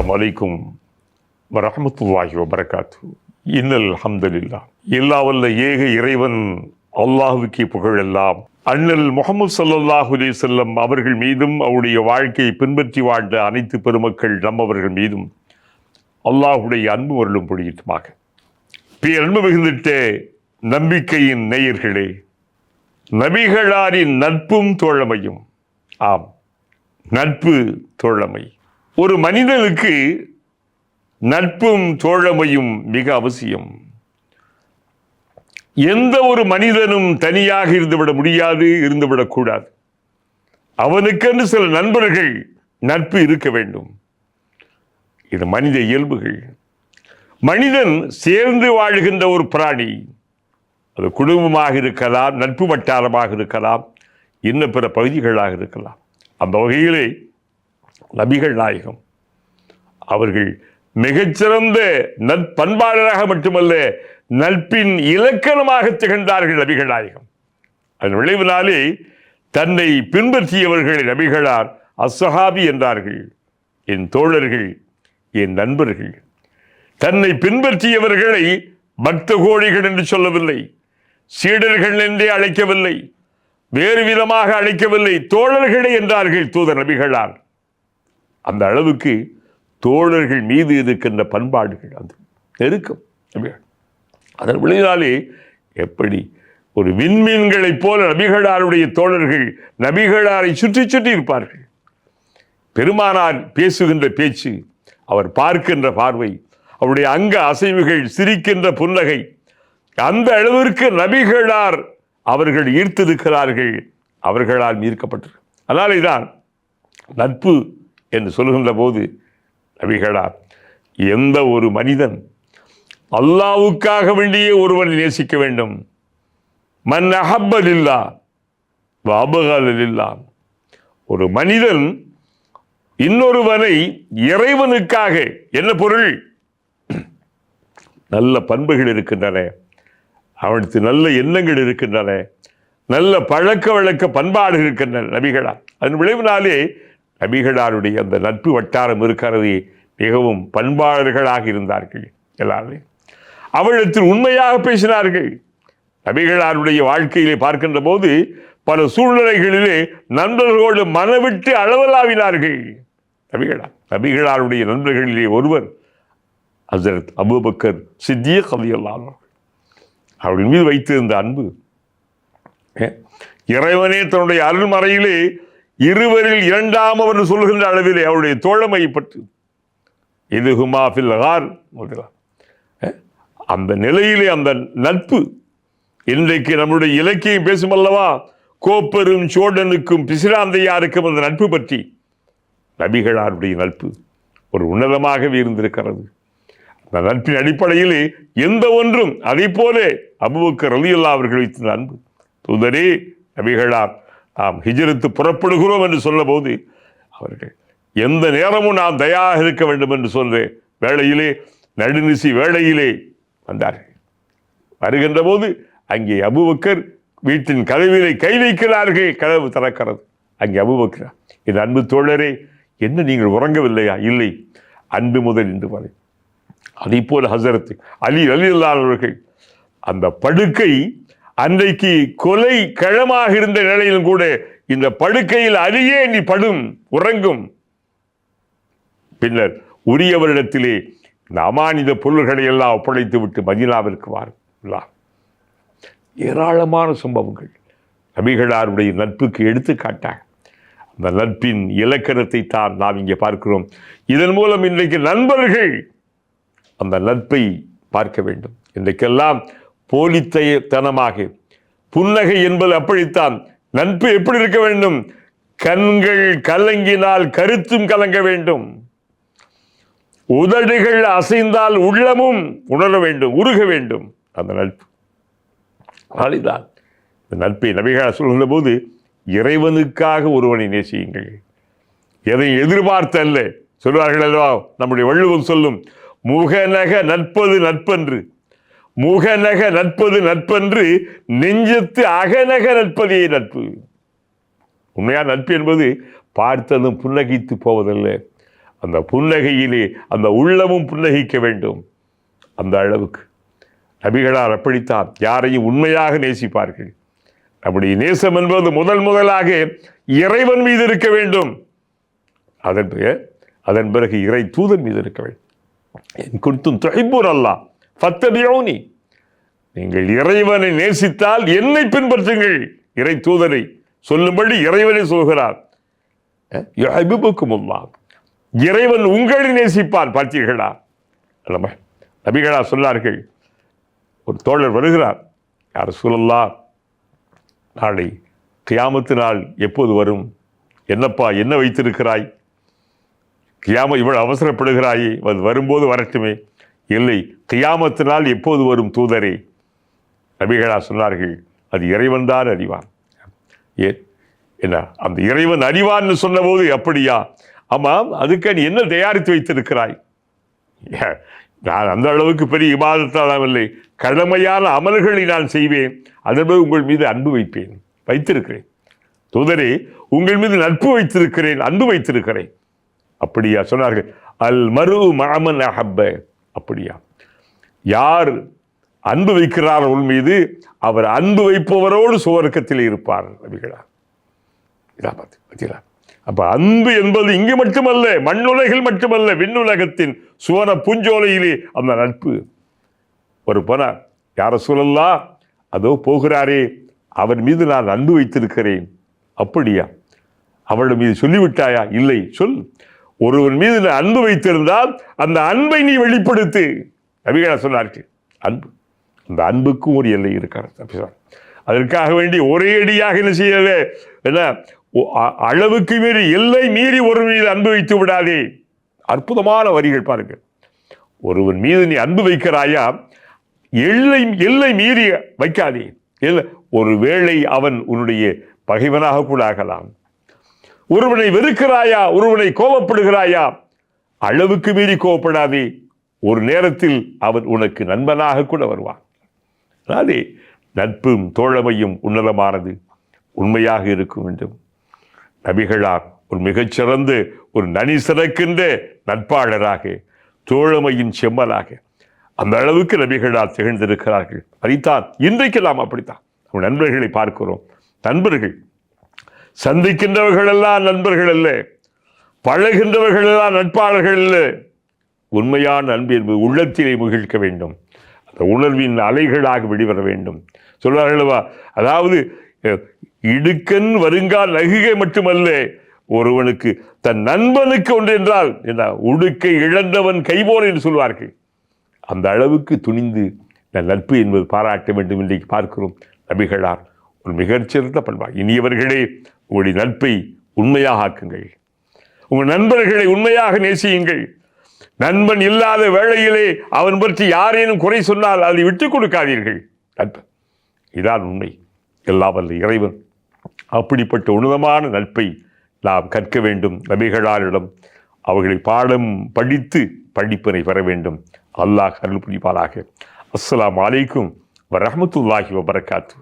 அஸ்லாம் வலைக்கும் வரஹ்மத்துல்லாஹி வபரகாத்து. இன்னல் ஹம்தலில்லா எல்லா வல்ல ஏக இறைவன் அல்லாஹுக்கு புகழெல்லாம் அண்ணல் முகமது சல்லாஹு அலி செல்லம் அவர்கள் மீதும் அவருடைய வாழ்க்கையை பின்பற்றி வாழ்ந்த அனைத்து பெருமக்கள் நம்மவர்கள் மீதும் அல்லாஹுடைய அன்பு வருளும் பொழியட்டுமாக. பேரன்பு மிகுந்திட்ட நம்பிக்கையின் நேயர்களே நபிகளாரின் நட்பும் தோழமையும். ஆம் நட்பு தோழமை. ஒரு மனிதனுக்கு நட்பும் தோழமையும் மிக அவசியம். எந்த ஒரு மனிதனும் தனியாக இருந்துவிட முடியாது இருந்துவிடக்கூடாது அவனுக்கென்று சில நண்பர்கள் நட்பு இருக்க வேண்டும். இது மனித இயல்புகள். மனிதன் சேர்ந்து வாழ்கின்ற ஒரு பிராணி அது குடும்பமாக இருக்கலாம் நட்பு வட்டாரமாக இருக்கலாம் இன்னும் பிற பகுதிகளாக இருக்கலாம். அந்த வகையிலே நபிகள் நாயகம். அவர்கள் மிகச்சிறந்த நற்பண்பாளராக மட்டுமல்ல நட்பின் இலக்கணமாக திகழ்ந்தார்கள் நபிகள் நாயகம். அதன் விளைவினாலே தன்னை பின்பற்றியவர்களை நபிகளார் அசஹாபி என்றார்கள். என் தோழர்கள் என் நண்பர்கள். தன்னை பின்பற்றியவர்களை பக்த கோழிகள் என்று சொல்லவில்லை சீடர்கள் என்றே அழைக்கவில்லை வேறு விதமாக அழைக்கவில்லை தோழர்களே என்றார்கள் தூதர் நபிகளார். அந்த அளவுக்கு தோழர்கள் மீது இருக்கின்ற பண்பாடுகள் அந்த நெருக்கம். அதன் விளைவினாலே எப்படி ஒரு விண்மீன்களைப் போல நபிகளாருடைய தோழர்கள் நபிகளாரை சுற்றி சுற்றி இருப்பார்கள். பெருமானார் பேசுகின்ற பேச்சு அவர் பார்க்கின்ற பார்வை அவருடைய அங்க அசைவுகள் சிரிக்கின்ற புன்னகை அந்த அளவிற்கு நபிகளார் அவர்கள் ஈர்த்திருக்கிறார்கள் அவர்களால் ஈர்க்கப்பட்டிருக்கிறார் அதனாலே தான் நட்பு என்று சொல்கின்ற போது நபிகளா எந்த ஒரு மனிதன் அல்லாவுக்காக வேண்டியே ஒருவனை நேசிக்க வேண்டும். மன் அஹப்பலில்லா வாபகாலில்லா ஒரு மனிதன் இன்னொருவனை இறைவனுக்காக என்ன பொருள்? நல்ல பண்புகள் இருக்கின்றன. அவனுக்கு நல்ல எண்ணங்கள் இருக்கின்றன. நல்ல பழக்க வழக்க பண்பாடு இருக்கின்றன நபிகளா அதன் விளைவினாலே நபிகளாருடைய அந்த நட்பு வட்டாரம் இருக்கிறது மிகவும் பண்பாளர்களாக இருந்தார்கள் எல்லாருமே. அவளிடத்தில் உண்மையாக பேசினார்கள். நபிகளாருடைய வாழ்க்கையிலே பார்க்கின்ற போது பல சூழ்நிலைகளிலே நண்பர்களோடு மனவிட்டு அளவலாவினார்கள். நபிகளார் நபிகளாருடைய நண்பர்களிலே ஒருவர் ஹசரத் அபுபக்கர் சித்திய கலியல்லான் அவர்கள். மீது வைத்திருந்த அன்பு இறைவனே தன்னுடைய அருள்மறையிலே இருவரில் இரண்டாம் அவர் சொல்கின்ற அளவிலே அவருடைய தோழமை பற்றி. இது ஹுமாஃபில் ஹார் அந்த நிலையிலே அந்த நட்பு. இன்றைக்கு நம்முடைய இலக்கியம் பேசும் அல்லவா? கோப்பரும் சோழனுக்கும் பிசிராந்தையாருக்கும் அந்த நட்பு பற்றி. நபிகளாருடைய நட்பு ஒரு உன்னதமாகவே இருந்திருக்கிறது. அந்த நட்பின் அடிப்படையிலே எந்த ஒன்றும் அதை போலே அபுவுக்கு ரலியல்லா அவர்கள் வைத்த அன்பு. தூதரே நபிகளார் நாம் ஹிஜ்ரத்து புறப்படுகிறோம் என்று சொல்லும்போது அவர்கள் எந்த நேரமும் நாம் தயாக இருக்க வேண்டும் என்று சொல்ற வேளையிலே நடுநிசி வேளையிலே வந்தார்கள். வருகின்ற போது அங்கே அபுபக்கர் வீட்டின் கதவிலை கை வைக்கிறார்கள். கதவு திறக்கிறது. அங்கே அபுபக்கர் என் அன்பு தோழரே என்ன நீங்கள் உறங்கவில்லையா? இல்லை அன்பு முதல் இன்று வரை. அதே போல் ஹசரத் அலி அலி அவர்கள் அந்த படுக்கை அன்றைக்கு கொலை களமாக இருந்த நிலையிலும் கூட இந்த படுக்கையில் அலியே நீ படும் உறங்கும். பின்னர் உரியவரிடத்திலே இந்த அமானித பொருள்களை எல்லாம் ஒப்படைத்து விட்டு மதினாவிற்கு வாருங்களா ஏராளமான சம்பவங்கள். நபிகளாருடைய நட்புக்கு எடுத்துக்காட்டாங்க அந்த நட்பின் இலக்கணத்தை தான் நாம் இங்கே பார்க்கிறோம். இதன் மூலம் இன்றைக்கு நண்பர்கள் அந்த நட்பை பார்க்க வேண்டும். இன்றைக்கெல்லாம் போலித்தனமாக புன்னகை என்பது அப்படித்தான். நட்பு எப்படி இருக்க வேண்டும்? கண்கள் கலங்கினால் கருத்தும் கலங்க வேண்டும். உதடுகள் அசைந்தால் உள்ளமும் உணர வேண்டும் உருக வேண்டும். அந்த நட்பு. அதுதான் இந்த நட்பை நபிகள் சொல்கிற போது இறைவனுக்காக ஒருவனை நேசியுங்கள். எதை எதிர்பார்த்து அல்ல சொல்வார்கள் அல்லவா நம்முடைய வள்ளுவம் சொல்லும் முகநக நட்பது நட்பன்று. முகநக நட்பது நட்பன்று நெஞ்சத்து அகநக நட்பதே நட்பு. உண்மையான நட்பு என்பது பார்த்ததும் புன்னகித்து போவதல்ல. அந்த புன்னகையிலே அந்த உள்ளமும் புன்னகிக்க வேண்டும். அந்த அளவுக்கு. நபிகளார் அப்படித்தான். யாரையும் உண்மையாக நேசிப்பார்கள். நம்முடைய நேசம் என்பது முதல் முதலாக இறைவன் மீது இருக்க வேண்டும். அதன் பிறகு அதன் பிறகு இறை தூதன் மீது இருக்க வேண்டும். என் குறித்தும் துறைபூர் அல்லா ஃபத்தபியோனி நீங்கள் இறைவனை நேசித்தால் என்னை பின்பற்றுங்கள். இறை தூதரை சொல்லும்படி இறைவனை சொல்கிறார். யுஹிப்புக்கும் இறைவன் உங்களை நேசிப்பான் பார்த்தீர்களா? நம்ம நபிகளா சொன்னார்கள். ஒரு தோழர் வருகிறார். யார் சூழல்லா நாளை கியாமத்து நாள் எப்போது வரும்? என்னப்பா என்ன வைத்திருக்கிறாய்? கியாம இவ்வளவு அவசரப்படுகிறாயே அது வரும்போது வரட்டுமே. இல்லை கியாமத்தினால் எப்போது வரும் தூதரே? நபிகளா சொன்னார்கள் அது இறைவன் தான் அறிவான். ஏன் என்ன அந்த இறைவன் அறிவான்னு சொன்னபோது அப்படியா? ஆமாம் அதுக்கு நீ என்ன தயாரித்து வைத்திருக்கிறாய்? ஏ, நான் அந்த அளவுக்கு பெரிய இபாதத்தாளம் இல்லை. கடமையான அமல்களை நான் செய்வேன். அதன்போது உங்கள் மீது அன்பு வைப்பேன். வைத்திருக்கிறேன். தூதரே உங்கள் மீது நட்பு வைத்திருக்கிறேன் அன்பு வைத்திருக்கிறேன். அப்படியா சொன்னார்கள். அல் மரு மாமன் அஹப்ப. அப்படியா? யார் அன்பு வைக்கிறார் உள் மீது அவர் அன்பு வைப்பவரோடு சுவர்க்கத்தில் இருப்பார் நபிகளா. இதா பார்த்து பார்த்தீங்களா? அப்ப அன்பு என்பது இங்கு மட்டுமல்ல மண்ணுலகில் மட்டுமல்ல விண்ணுலகத்தின் சுவன பூஞ்சோலையிலே அந்த நட்பு. ஒரு போனார் யார சொல்லலாம் அதோ போகிறாரே அவர் மீது நான் அன்பு வைத்திருக்கிறேன். அப்படியா? அவளிடம் மீது சொல்லிவிட்டாயா? இல்லை. சொல். ஒருவன் மீது நீ அன்பு வைத்திருந்தால் அந்த அன்பை நீ வெளிப்படுத்து. நபிகளா சொன்னார்கள் அன்பு. அந்த அன்புக்கும் ஒரு எல்லை இருக்கிறது. அதற்காக வேண்டி ஒரே அடியாக என்ன செய்யவே? என்ன? ஒ- அ- அளவுக்கு மீறி எல்லை மீறி ஒரு மீது அன்பு வைத்து விடாதே. அற்புதமான வரிகள் பாருங்கள். ஒருவன் மீது நீ அன்பு வைக்கிறாயா? எல்லை எல்லை மீறி வைக்காதே. இல்லை ஒருவேளை அவன் உன்னுடைய பகைவனாக கூட ஆகலாம். ஒருவனை வெறுக்கிறாயா? ஒருவனை கோபப்படுகிறாயா? அளவுக்கு மீறி கோபப்படாதே. ஒரு நேரத்தில் அவன் உனக்கு நண்பனாக கூட வருவான். அதே நட்பும் தோழமையும் உன்னதமானது. உண்மையாக இருக்க வேண்டும் நபிகளார் ஒரு மிகச்சிறந்த ஒரு நனி சிறக்கின்ற நட்பாளராக தோழமையின் செம்மலாக. அந்த அளவுக்கு நபிகளார் திகழ்ந்திருக்கிறார்கள். அதைத்தான் இன்றைக்கு நாம் அப்படித்தான். நம்ம நண்பர்களை பார்க்கிறோம். நண்பர்கள் சந்திக்கின்றவர்களெல்லாம் நண்பர்கள் அல்ல பழகின்றவர்களெல்லாம் நட்பாளர்கள் அல்ல உண்மையான அன்பு என்பது உள்ளத்திலே மகிழ்க்க வேண்டும். அந்த உணர்வின் அலைகளாக வெளிவர வேண்டும். சொல்வார்களவா அதாவது இடுக்கன் வருங்கால் நகுகை மட்டுமல்ல ஒருவனுக்கு தன் நண்பனுக்கு ஒன்று என்றால் என்ன உடுக்கை இழந்தவன் கைபோல் என்று சொல்வார்கள். அந்த அளவுக்கு துணிந்து நட்பு என்பது பாராட்ட வேண்டும் இன்றைக்கு பார்க்கிறோம். நபிகளார் ஒரு மிகச்சிறந்த பண்பா இனியவர்களே உங்களுடைய நட்பை உண்மையாக ஆக்குங்கள். உங்கள் நண்பர்களை உண்மையாக நேசியுங்கள். நண்பன் இல்லாத வேளையிலே அவன் பற்றி யாரேனும் குறை சொன்னால் அதை விட்டுக் கொடுக்காதீர்கள். நட்பன் இதான் உண்மை. எல்லாம் வல்ல இறைவன். அப்படிப்பட்ட உன்னதமான நட்பை நாம் கற்க வேண்டும். நபிகளாரிடம் அவர்களை பாடம் படித்து படிப்பினை பெற வேண்டும். அல்லாஹ் அருள் புரிவாராக அஸ்லாம் வலைக்கும் வரமத்துல்லாஹி வபரகாத்து.